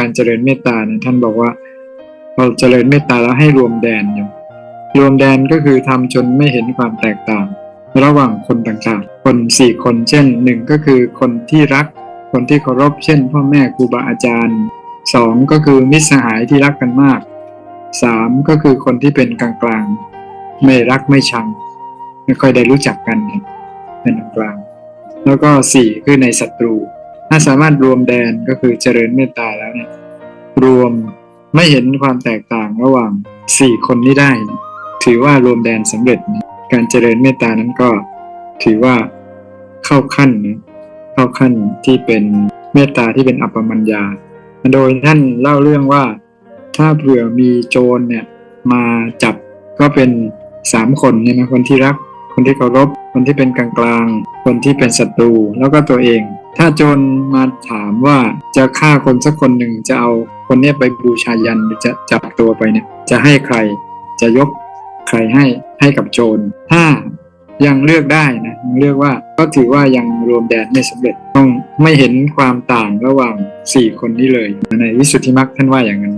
การเจริญเมตตาเนี่ยท่านบอกว่าเราเจริญเมตตาแล้วให้รวมแดนอยู่รวมแดนก็คือทำจนไม่เห็นความแตกต่าง ระหว่างคนต่างๆ คนสี่คนเช่นหนึ่งก็คือคนที่รัก คนที่เคารพเช่น พ่อแม่ครูบาอาจารย์สองก็คือมิตรสหายที่รักกันมากสามก็คือคนที่เป็นกลางๆ ไม่รักไม่ชัง ไม่ค่อยได้รู้จักกันเนี่ยเป็นกลาง แล้วก็สี่คือในศัตรู ถ้าสามารถรวมแดนก็คือเจริญเมตตาแล้วเนี่ย รวมไม่เห็นความแตกต่างระหว่างสี่คนนี้ได้ ถือว่ารวมแดนสำเร็จนะการเจริญเมตตานั้นก็ ถือว่าเข้าขั้นนะเข้าขั้นที่เป็นเมตตาที่เป็นอัปปมัญญา โดยท่านเล่าเรื่องว่า ถ้าเผื่อมีโจรเนี่ยมาจับก็เป็นสามคนเนี่ยนะคนที่รัก คนที่เคารพ คนที่เป็นกลางกลางคนที่เป็นศัตรู แล้วก็ตัวเอง ถ้าโจรมาถามว่าจะฆ่าคนสักคนหนึ่งจะเอาคนเนี้ยไปบูชายันหรือจะจับตัวไปเนี่ย จะให้ใครจะยกใครให้ให้กับโจรถ้ายังเลือกได้นะยังเลือกว่าก็ถือว่ายังรวมแดนไม่สำเร็จต้องไม่เห็นความต่างระหว่างสี่คนนี้เลย ในวิสุทธิมรรคท่านว่าอย่างนั้น